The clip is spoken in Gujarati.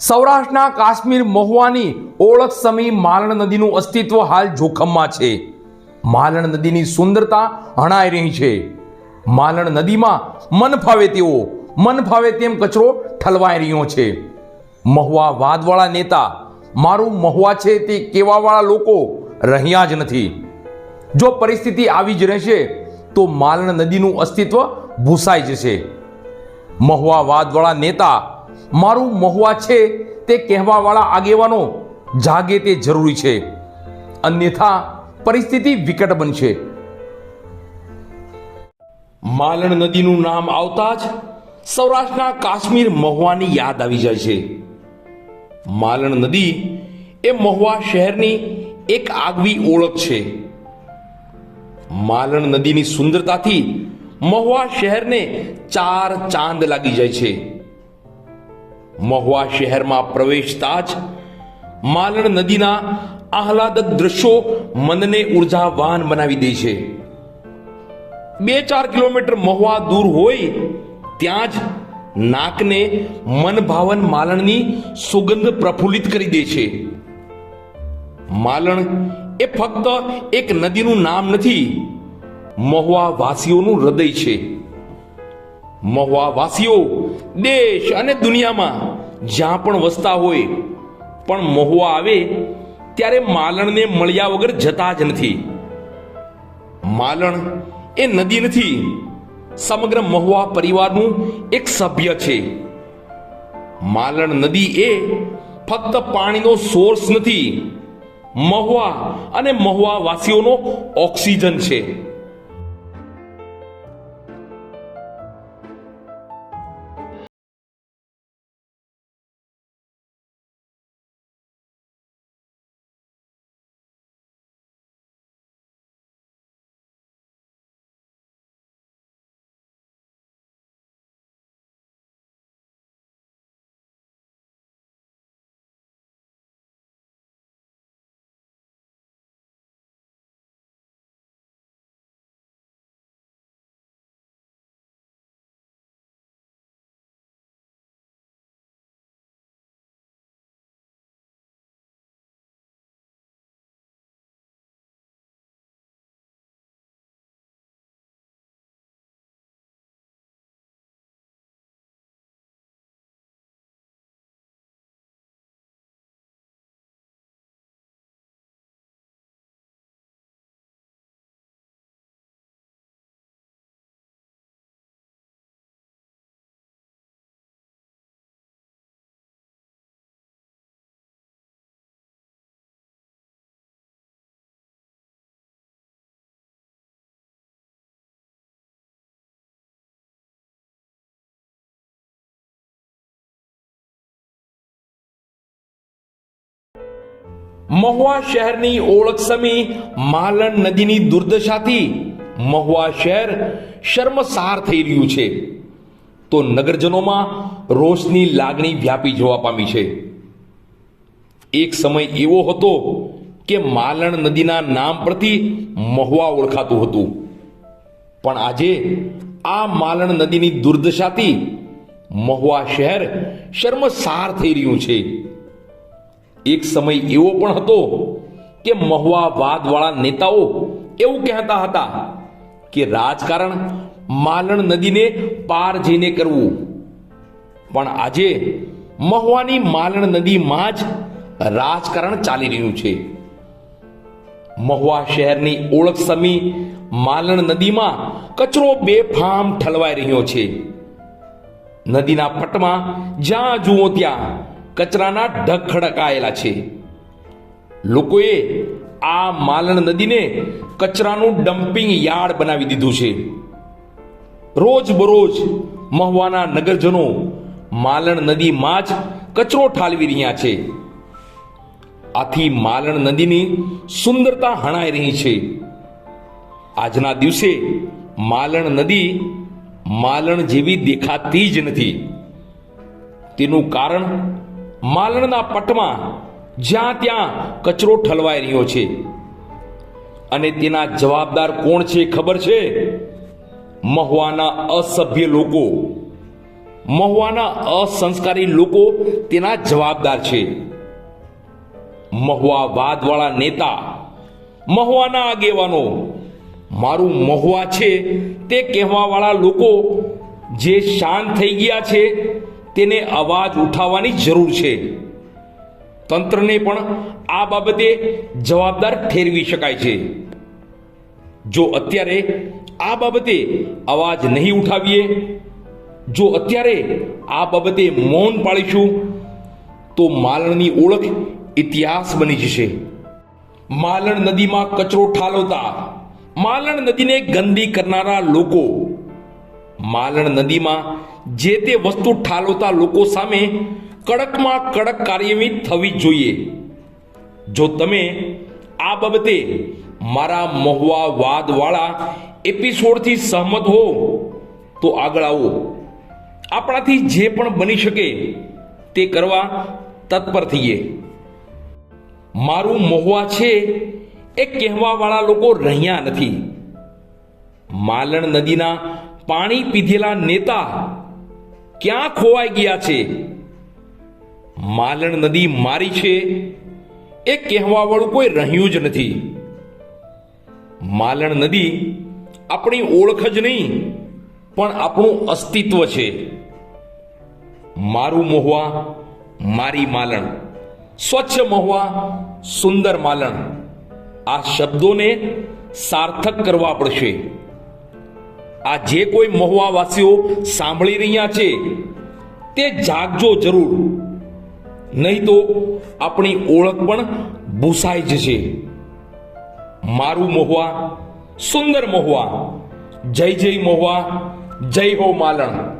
સૌરાષ્ટ્રના કાશ્મીર મહુવાની ઓળખ સમી માલણ નદીનું અસ્તિત્વ હાલ જોખમમાં છે. માલણ નદીની સુંદરતા હણાઈ રહી છે. માલણ નદીમાં મન ફાવે તેવો, મન ફાવે તેમ કચરો ઠલવાઈ રહ્યો છે. મહુવા વાદવાળા નેતા, મારું મહુવા છે તે કેવાવાળા લોકો રહ્યા જ નથી. જો પરિસ્થિતિ આવી જ રહેશે, તો માલણ નદીનું અસ્તિત્વ ભૂસાઈ જશે. મહુવા વાદવાળા નેતા મારું મહુવા છે તે કહેવાવાળા આગેવાનો જાગે તે જરૂરી છે. અન્યથા પરિસ્થિતિ વિકટ બનશે. માલણ નદીનું નામ આવતા જ સૌરાષ્ટ્રના કાશ્મીર મહુવાની યાદ આવી જાય છે. માલણ નદી એ મહુવા શહેરની એક આગવી ઓળખ છે. માલણ નદીની સુંદરતાથી મહુવા શહેરને ચાર ચાંદ લાગી જાય છે. મહુવા શહેરમાં પ્રવેશતા જ માલણ નદીના આહલાદક દ્રશ્યો મનને ઉર્જાવાન બનાવી દે છે. બે ચાર કિલોમીટર મહુવા દૂર હોય ત્યાં જ નાકને મનભાવન માલણની સુગંધ પ્રફુલ્લિત કરી દે છે. માલણ એ ફક્ત એક નદીનું નામ નથી મહુવા વાસીઓનું હૃદય છે. મહુવા વાસીઓ દેશ અને દુનિયામાં જ્યાં પણ વસતા હોય, પણ મહુવા આવે, ત્યારે માલણને મળ્યા વગર જતા જ નથી. માલણ એ નદી નથી, સમગ્ર મહુવા પરિવારનું એક સભ્ય છે. માલણ નદી એ ફક્ત પાણીનો સોર્સ નથી, મહુવા અને મહુવા વાસીઓનો ઓક્સિજન છે. મહુવા શહેરની ઓળખ સમી માલણ નદીની દુર્દશાથી મહુવા શહેર શર્મસાર થઈ રહ્યું છે. તો નગરજનોમાં રોષની લાગણી વ્યાપી જોવા પામી છે. એક સમય એવો હતો કે માલણ નદીના નામ પરથી મહુવા ઓળખાતું હતું. પણ આજે આ માલણ નદીની દુર્દશાથી મહુવા શહેર શર્મસાર થઈ રહ્યું છે. એક સમય એવો પણ હતો કે મહુવા વાદવાળા નેતાઓ એવું કહેતા હતા કે રાજકારણ માલણ નદીને પાર જઈને કરવું. પણ આજે મહુવાની માલણ નદીમાં જ રાજકારણ ચાલી રહ્યું છે. મહુવા શહેરની ઓળખ સમી માલણ નદીમાં કચરો બેફામ ઠલવાઈ રહ્યો છે. નદીના પટમાં જ્યાં જુઓ ત્યાં કચરાના ઢગ ખડકાયેલા છે. લોકોએ આ માલણ નદીને કચરાનું ડમ્પિંગ યાર્ડ બનાવી દીધું છે. રોજ બરોજ મહુવાના નગરજનો માલણ નદીમાં જ કચરો ઠાલવી રહ્યા છે. આથી માલણ નદીની સુંદરતા હણાઈ રહી છે. આજના દિવસે માલણ નદી માલણ જેવી દેખાતી જ નથી. તેનું કારણ માલણના પટમાં જ્યાં ત્યાં કચરો ઠલવાઈ રહ્યો છે. અને તેના જવાબદાર કોણ છે ખબર છે? મહુવાના અસભ્ય લોકો. મહુવાના અસંસ્કારી લોકો તેના જવાબદાર છે. મહુવા વાદવાળા નેતા, મહુવાના આગેવાનો. મારું મહુવા છે તે કહેવાવાળા લોકો જે શાંત થઈ ગયા છે તેને અવાજ ઉઠાવવાની જરૂર છે. તંત્રને પણ આ બાબતે જવાબદાર ઠેરવી શકાય છે. જો અત્યારે આ બાબતે અવાજ નહીં ઉઠાવીએ, જો અત્યારે આ બાબતે મૌન પાળીશું, તો માલણની ઓળખ ઇતિહાસ બની જશે. માલણ નદીમાં કચરો ઠાલવતા, માલણ નદીને ગંદી કરનારા લોકો, માલણ નદીમાં જે તે વસ્તુ ઠાલવતા લોકો સામે કડકમાં કડક કાર્યવાહી થવી જોઈએ. જો તમે આ બાબતે મારા મહુવા વાદવાળા એપિસોડથી સહમત હો, તો આગળ આવો. આપણાથી જે પણ બની શકે તે કરવા તત્પર થઈએ. મારું મહુવા છે એ કહેવાવાળા લોકો રહ્યા નથી. માલણ નદીના પાણી પીધેલા નેતા ક્યાં ખોવાઈ ગયા છે? માલણ નદી મારી છે. એ કહેવાવાળું કોઈ રહ્યું જ નથી. માલણ નદી આપણી ઓળખ જ નહીં, પણ આપણું અસ્તિત્વ છે. મારું મહુવા, મારી માલણ. સ્વચ્છ મહુવા, સુંદર માલણ. આ શબ્દોને સાર્થક કરવા પડશે. આ જે કોઈ મહુવાવાસીઓ સાંભળી રહ્યા છે, તે જાગજો જરૂર. નહીં તો આપણી ઓળખ પણ ભૂસાઈ જશે. મારું મહુવા, સુંદર મહુવા, જય જય મહુવા, જય હો માલણ.